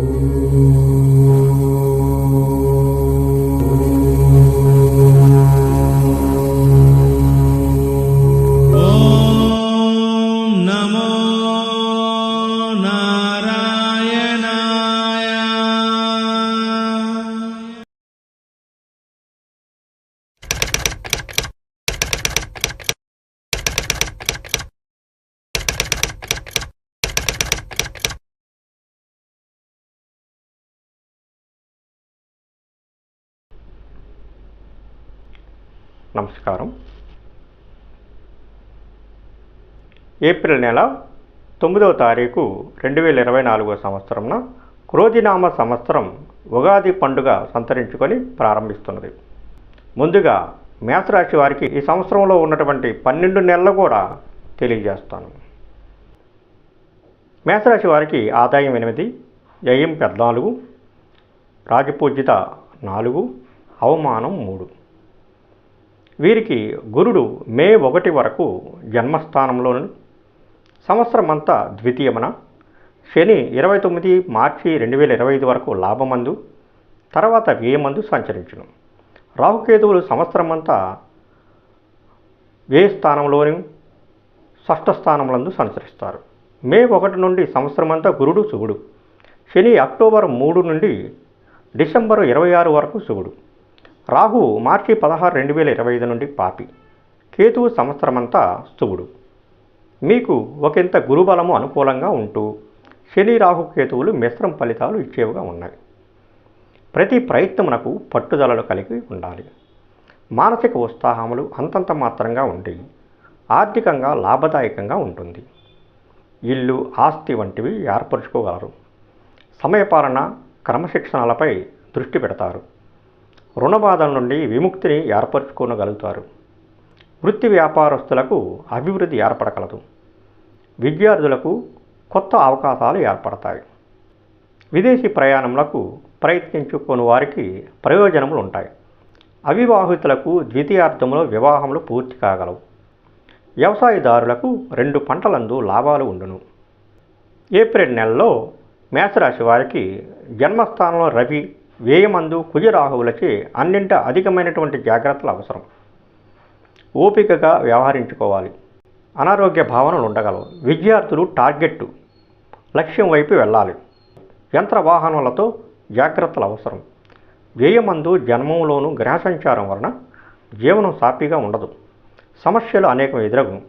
Ooh. నమస్కారం. April నెల తొమ్మిదవ తారీఖు రెండు వేల ఇరవై నాలుగో సంవత్సరంన క్రోధినామ సంవత్సరం ఉగాది పండుగ సంతరించుకొని ప్రారంభిస్తున్నది. ముందుగా మేషరాశి వారికి ఈ సంవత్సరంలో ఉన్నటువంటి పన్నెండు నెలలు కూడా తెలియజేస్తాను. మేషరాశి వారికి ఆదాయం ఎనిమిది వ్యయం పద్నాలుగు రాజపూజిత నాలుగు అవమానం మూడు. వీరికి గురుడు మే ఒకటి వరకు జన్మస్థానంలోను సంవత్సరమంతా ద్వితీయమన శని ఇరవై తొమ్మిది మార్చి రెండు వేల ఇరవై ఐదు వరకు లాభమందు తర్వాత వ్యయమందు సంచరించును. రాహుకేతువులు సంవత్సరమంతా వ్యయ స్థానంలోని షష్ఠ స్థానములందు సంచరిస్తారు. మే ఒకటి నుండి సంవత్సరమంతా గురుడు శుభుడు శని అక్టోబర్ మూడు నుండి డిసెంబర్ ఇరవై ఆరు వరకు శుభుడు రాహు మార్చి పదహారు రెండు వేల ఇరవై ఐదు నుండి పాపి. కేతువు సంవత్సరమంతా శుభుడు. మీకు ఒకంత గురుబలము అనుకూలంగా ఉంటూ శని రాహు కేతువులు మిశ్రమ ఫలితాలు ఇచ్చేవిగా ఉన్నాయి ప్రతి ప్రయత్నమునకు పట్టుదలలు కలిగి ఉండాలి. మానసిక ఉత్సాహములు అంతంత మాత్రంగా ఉండి ఆర్థికంగా లాభదాయకంగా ఉంటుంది. ఇల్లు ఆస్తి వంటివి ఏర్పరచుకోగలరు. సమయపాలన క్రమశిక్షణలపై దృష్టి పెడతారు. రుణబాధల నుండి విముక్తిని ఏర్పరచుకోగలుగుతారు వృత్తి వ్యాపారస్తులకు అభివృద్ధి ఏర్పడగలదు విద్యార్థులకు కొత్త అవకాశాలు ఏర్పడతాయి. విదేశీ ప్రయాణములకు ప్రయత్నించుకోని వారికి ప్రయోజనములు ఉంటాయి. అవివాహితులకు ద్వితీయార్థంలో వివాహములు పూర్తి కాగలవు. వ్యవసాయదారులకు రెండు పంటలందు లాభాలు ఉండును. ఏప్రిల్ నెలలో మేషరాశి వారికి జన్మస్థానంలో రవి వ్యయమందు కుజరాహువులకి అన్నింట అధికమైనటువంటి జాగ్రత్తలు అవసరం. ఓపికగా వ్యవహరించుకోవాలి. అనారోగ్య భావనలు ఉండగలవు. విద్యార్థులు టార్గెట్ లక్ష్యం వైపు వెళ్ళాలి. యంత్ర వాహనాలతో జాగ్రత్తలు అవసరం. వ్యయమందు జన్మంలోనూ గ్రహ సంచారం వలన జీవనం సాఫీగా ఉండదు. సమస్యలు అనేకం ఎదురగు.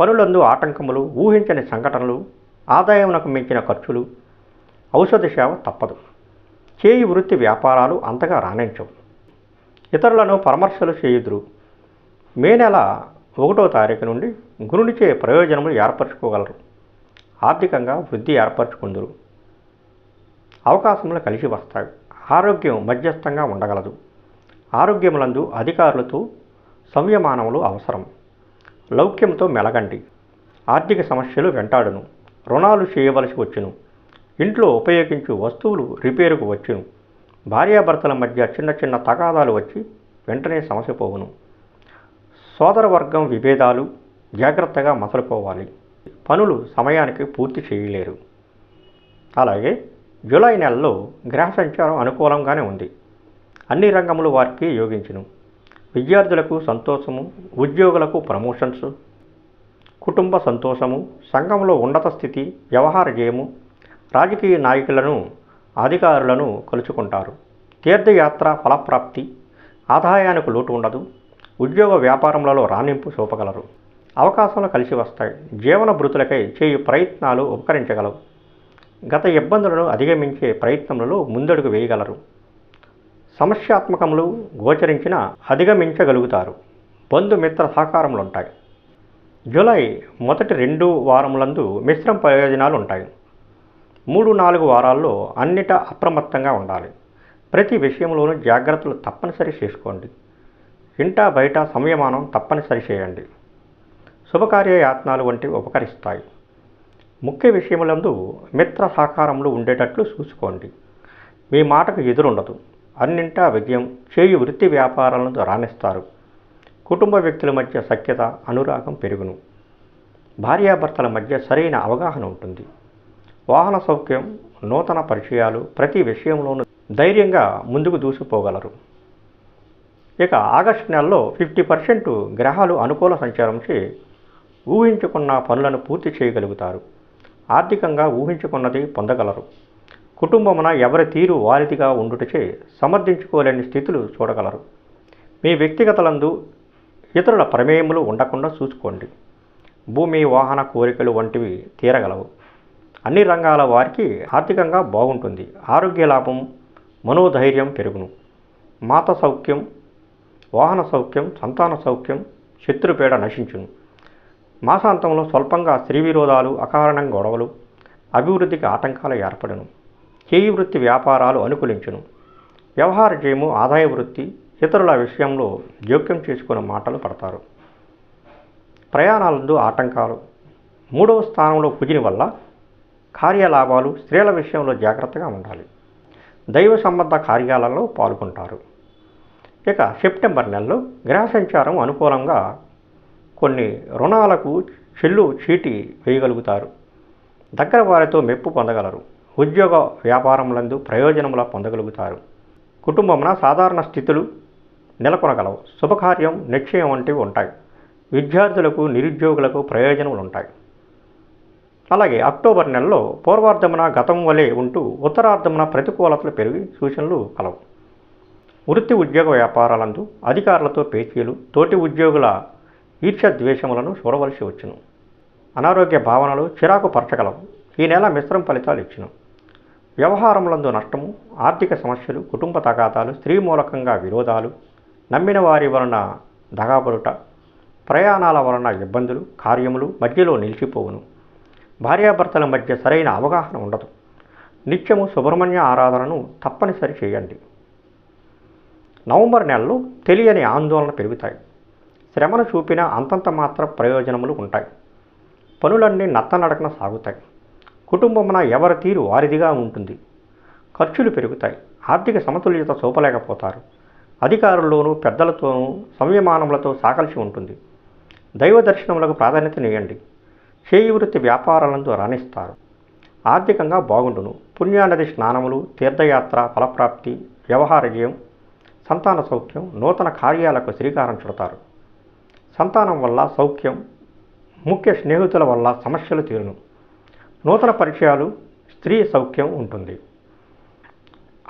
పనులందు ఆటంకములు ఊహించని సంఘటనలు ఆదాయమునకు మించిన ఖర్చులు ఔషధ సేవ తప్పదు. చేయి వృత్తి వ్యాపారాలు అంతగా రాణించవు. ఇతరులను పరామర్శలు చేయుదురు. మే నెల ఒకటో తారీఖు నుండి గురునిచే ప్రయోజనములు ఏర్పరచుకోగలరు. ఆర్థికంగా వృద్ధి ఏర్పరచుకుందరు. అవకాశములు కలిసి వస్తాయి. ఆరోగ్యం మధ్యస్థంగా ఉండగలదు. ఆరోగ్యములందు అధికారులతో సంయమానములు అవసరం. లౌక్యంతో మెలగండి. ఆర్థిక సమస్యలు వెంటాడును. రుణాలు చేయవలసి వచ్చును. ఇంట్లో ఉపయోగించు వస్తువులు రిపేరుకు వచ్చును. భార్యాభర్తల మధ్య చిన్న చిన్న తగాదాలు వచ్చి వెంటనే సమస్య పోవును. సోదరవర్గం విభేదాలు జాగ్రత్తగా మసలుకోవాలి. పనులు సమయానికి పూర్తి చేయలేరు. అలాగే జూలై నెలలో గ్రహ సంచారం అనుకూలంగానే ఉంది. అన్ని రంగములు వారికి యోగించును. విద్యార్థులకు సంతోషము ఉద్యోగులకు ప్రమోషన్స్ కుటుంబ సంతోషము సంఘంలో ఉన్నత స్థితి వ్యవహార జయము రాజకీయ నాయకులను అధికారులను కలుసుకుంటారు తీర్థయాత్ర ఫలప్రాప్తి ఆదాయానికి లోటు ఉండదు ఉద్యోగ వ్యాపారములలో రాణింపు చూపగలరు. అవకాశాలు కలిసి వస్తాయి. జీవన భృతులకై చేయు ప్రయత్నాలు ఉపకరించగలవు. గత ఇబ్బందులను అధిగమించే ప్రయత్నములలో ముందడుగు వేయగలరు. సమస్యాత్మకములు గోచరించిన అధిగమించగలుగుతారు. బంధుమిత్ర సహకారములు ఉంటాయి జూలై మొదటి రెండు వారములందు మిశ్రమ ప్రయోజనాలు ఉంటాయి మూడు నాలుగు వారాల్లో అన్నిట అప్రమత్తంగా ఉండాలి. ప్రతి విషయంలోనూ జాగ్రత్తలు తప్పనిసరి చేసుకోండి. ఇంటా బయట సంయమానం తప్పనిసరి చేయండి. శుభకార్య యాత్నాలు వంటివి ఉపకరిస్తాయి. ముఖ్య విషయములందు మిత్ర సహకారములు ఉండేటట్లు చూసుకోండి. మీ మాటకు ఎదురుండదు. అన్నింటా విజయం చేయు వృత్తి వ్యాపారాలను రాణిస్తారు. కుటుంబ వ్యక్తుల మధ్య సఖ్యత అనురాగం పెరుగును. భార్యాభర్తల మధ్య సరైన అవగాహన ఉంటుంది. వాహన సౌఖ్యం నూతన పరిచయాలు ప్రతి విషయంలోనూ ధైర్యంగా ముందుకు దూసుకుపోగలరు. ఇక ఆగస్టు నెలలో ఫిఫ్టీ పర్సెంట్ గ్రహాలు అనుకూల సంచారంచే ఊహించుకున్న పనులను పూర్తి చేయగలుగుతారు. ఆర్థికంగా ఊహించుకున్నది పొందగలరు. కుటుంబమున ఎవరి తీరు వారిదిగా ఉండుటచే సమర్థించుకోలేని స్థితులు చూడగలరు. మీ వ్యక్తిగతలందు ఇతరుల ప్రమేయములు ఉండకుండా చూసుకోండి. భూమి వాహన కోరికలు వంటివి తీరగలవు. అన్ని రంగాల వారికి ఆర్థికంగా బాగుంటుంది. ఆరోగ్య లాభం మనోధైర్యం పెరుగును. మాత సౌఖ్యం వాహన సౌఖ్యం సంతాన సౌఖ్యం శత్రుపేడ నశించును. మాసాంతంలో స్వల్పంగా స్త్రీ విరోధాలు అకారణం గొడవలు అభివృద్ధికి ఆటంకాలు ఏర్పడను. చేయి వృత్తి వ్యాపారాలు అనుకూలించును. వ్యవహార జయము ఆదాయ వృత్తి ఇతరుల విషయంలో జోక్యం చేసుకునే మాటలు పడతారు. ప్రయాణాలందు ఆటంకాలు. మూడవ స్థానంలో కుజిని వల్ల కార్యలాభాలు స్త్రీల విషయంలో జాగ్రత్తగా ఉండాలి. దైవ సంబంధ కార్యాలలో పాల్గొంటారు. ఇక సెప్టెంబర్ నెలలో గ్రహ సంచారం అనుకూలంగా కొన్ని రుణాలకు చెల్లు చీటి వేయగలుగుతారు. దగ్గర వారితో మెప్పు పొందగలరు. ఉద్యోగ వ్యాపారములందు ప్రయోజనముల పొందగలుగుతారు. కుటుంబమున సాధారణ స్థితులు నెలకొనగలవు. శుభకార్యం నిశ్చయం వంటివి ఉంటాయి. విద్యార్థులకు నిరుద్యోగులకు ప్రయోజనములు ఉంటాయి అలాగే అక్టోబర్ నెలలో పూర్వార్ధమున గతం వలె ఉంటూ ఉత్తరార్ధమున ప్రతికూలతలు పెరిగి సూచనలు కలవు. వృత్తి ఉద్యోగ వ్యాపారాలందు అధికారులతో పేచీలు తోటి ఉద్యోగుల ఈర్ష్య ద్వేషములను చూడవలసి వచ్చును. అనారోగ్య భావనలు చిరాకు పరచగలవు. ఈ నెల మిశ్రమ ఫలితాలు ఇచ్చును. వ్యవహారములందు నష్టము ఆర్థిక సమస్యలు కుటుంబ తగాదాలు స్త్రీ మూలకంగా విరోధాలు నమ్మిన వారి వలన దగాబడుట ప్రయాణాల వలన ఇబ్బందులు కార్యములు మధ్యలో నిలిచిపోవును. భార్యాభర్తల మధ్య సరైన అవగాహన ఉండదు. నిత్యము సుబ్రహ్మణ్య ఆరాధనను తప్పనిసరి చేయండి. నవంబర్ నెలలో తెలియని ఆందోళన పెరుగుతాయి. శ్రమను చూపిన అంతంత మాత్ర ప్రయోజనములు ఉంటాయి. పనులన్నీ నత్తనడకన సాగుతాయి. కుటుంబమున ఎవరి తీరు వారిదిగా ఉంటుంది. ఖర్చులు పెరుగుతాయి. ఆర్థిక సమతుల్యత చూపలేకపోతారు. అధికారుల్లోనూ పెద్దలతోనూ సంయమానములతో సాకల్సి ఉంటుంది. దైవ దర్శనములకు ప్రాధాన్యతనియండి చేయి వృత్తి వ్యాపారాలందు రాణిస్తారు. ఆర్థికంగా బాగుండును. పుణ్యానది స్నానములు తీర్థయాత్ర ఫలప్రాప్తి వ్యవహార జయం సంతాన సౌఖ్యం నూతన కార్యాలకు శ్రీకారం చుడతారు. సంతానం వల్ల సౌఖ్యం ముఖ్య స్నేహితుల వల్ల సమస్యలు తీరును. నూతన పరిచయాలు స్త్రీ సౌఖ్యం ఉంటుంది.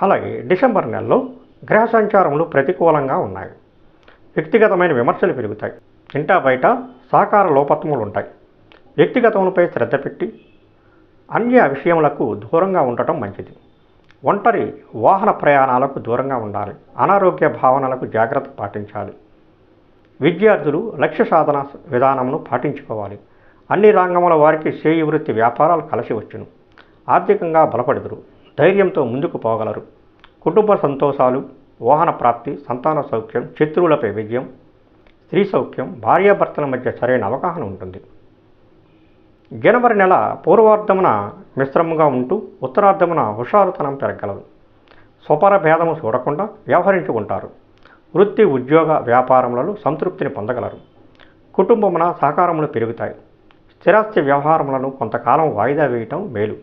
అలాగే డిసెంబర్ నెలలో గ్రహ సంచారములు ప్రతికూలంగా ఉన్నాయి. వ్యక్తిగతమైన విమర్శలు పెరుగుతాయి. ఇంటా బయట సహకార లోపత్వములు ఉంటాయి వ్యక్తిగతంపై శ్రద్ధ పెట్టి అన్య విషయములకు దూరంగా ఉండటం మంచిది. ఒంటరి వాహన ప్రయాణాలకు దూరంగా ఉండాలి. అనారోగ్య భావనలకు జాగ్రత్త పాటించాలి. విద్యార్థులు లక్ష్య సాధన విధానమును పాటించుకోవాలి. అన్ని రంగముల వారికి చేయి వృత్తి వ్యాపారాలు కలిసి వచ్చును. ఆర్థికంగా బలపడదురు. ధైర్యంతో ముందుకు పోగలరు. కుటుంబ సంతోషాలు వాహన ప్రాప్తి సంతాన సౌఖ్యం శత్రువులపై విజయం స్త్రీ సౌఖ్యం భార్యాభర్తల మధ్య సరైన అవగాహన ఉంటుంది. జనవరి నెల పూర్వార్ధమున మిశ్రమంగా ఉంటూ ఉత్తరార్ధమున హుషారుతనం పెరగలదు. స్వపర భేదము చూడకుండా వ్యవహరించుకుంటారు. వృత్తి ఉద్యోగ వ్యాపారములలో సంతృప్తిని పొందగలరు. కుటుంబమున సహకారములు పెరుగుతాయి. స్థిరాస్తి వ్యవహారములను కొంతకాలం వాయిదా వేయటం మేలు.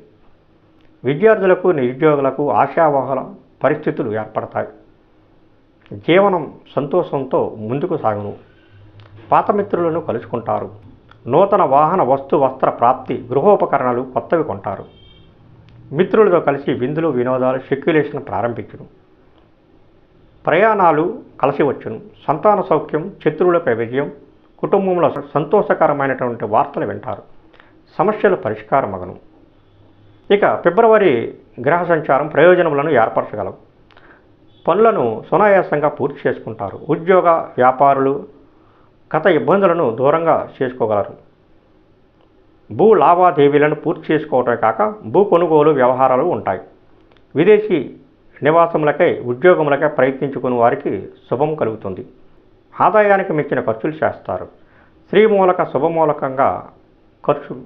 విద్యార్థులకు నిరుద్యోగులకు ఆశావహల పరిస్థితులు ఏర్పడతాయి. జీవనం సంతోషంతో ముందుకు సాగును. పాత మిత్రులను కలుసుకుంటారు. నూతన వాహన వస్తు వస్త్ర ప్రాప్తి గృహోపకరణలు కొత్తవి కొంటారు. మిత్రులతో కలిసి విందులు వినోదాలు సెక్యులేషన్ ప్రారంభించును. ప్రయాణాలు కలిసి వచ్చును. సంతాన సౌఖ్యం శత్రువులపై విజయం కుటుంబంలో సంతోషకరమైనటువంటి వార్తలు వింటారు. సమస్యలు పరిష్కారమగను. ఇక ఫిబ్రవరి గ్రహ సంచారం ప్రయోజనములను ఏర్పరచగలవు. పనులను సునాయాసంగా పూర్తి చేసుకుంటారు. ఉద్యోగ వ్యాపారులు గత ఇబ్బందులను దూరంగా చేసుకోగలరు. భూ లావాదేవీలను పూర్తి చేసుకోవటమే కాక భూ కొనుగోలు వ్యవహారాలు ఉంటాయి. విదేశీ నివాసములకై ఉద్యోగములకై ప్రయత్నించుకుని వారికి శుభం కలుగుతుంది. ఆదాయానికి మించిన ఖర్చులు చేస్తారు. స్త్రీ మూలక శుభమూలకంగా ఖర్చు.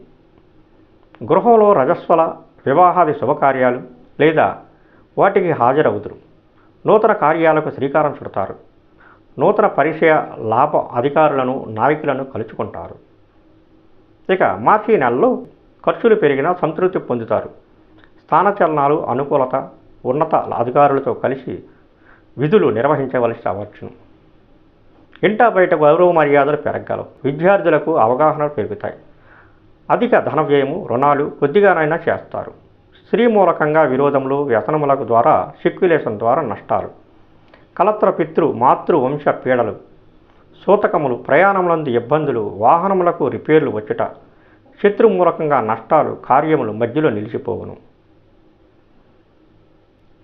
గృహంలో రజస్వల వివాహాది శుభకార్యాలు లేదా వాటికి హాజరవుదురు. నూతన కార్యాలకు శ్రీకారం చుడతారు. నూతన పరిచయ లాభ అధికారులను నాయకులను కలుసుకుంటారు ఇక మార్చి నెలలో ఖర్చులు పెరిగినా సంతృప్తి పొందుతారు. స్థానచలనాలు అనుకూలత ఉన్నత అధికారులతో కలిసి విధులు నిర్వహించవలసి రావచ్చును ఇంటా బయట గౌరవ మర్యాదలు పెరగలవు విద్యార్థులకు అవగాహనలు పెరుగుతాయి. అధిక ధన వ్యయము రుణాలు కొద్దిగానైనా చేస్తారు. స్త్రీ మూలకంగా విరోధములు వ్యసనములకు ద్వారా సిక్యులేషన్ ద్వారా నష్టాలు. కలత్ర పితృ మాతృవంశ పీడలు. సూతకములు ప్రయాణములందు ఇబ్బందులు వాహనములకు రిపేర్లు వచ్చుట. శత్రు మూలకంగా నష్టాలు కార్యములు మధ్యలో నిలిచిపోవును.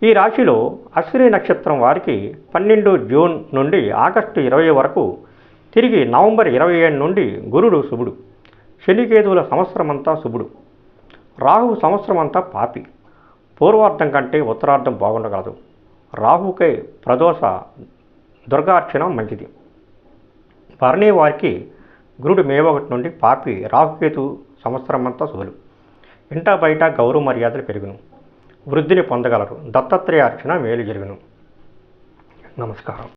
ఈ రాశిలో అశ్విని నక్షత్రం వారికి పన్నెండు జూన్ నుండి ఆగస్టు ఇరవై వరకు తిరిగి నవంబర్ ఇరవై ఏడు నుండి గురుడు శుభుడు. శనికేతువుల సంవత్సరమంతా శుభుడు. రాహు సంవత్సరమంతా పాపి. పూర్వార్థం కంటే ఉత్తరార్థం బాగుండగలదు. రాహుకై ప్రదోష దుర్గార్చన మంచిది. భరణి వారికి గురుడు మే ఒకటి నుండి పాపి రాహుకేతు సంవత్సరమంతా శుభులు ఇంట బయట గౌరవ మర్యాదలు పెరుగును. వృద్ధిని పొందగలరు. దత్తాత్రేయ అర్చన మేలు జరుగును. నమస్కారం.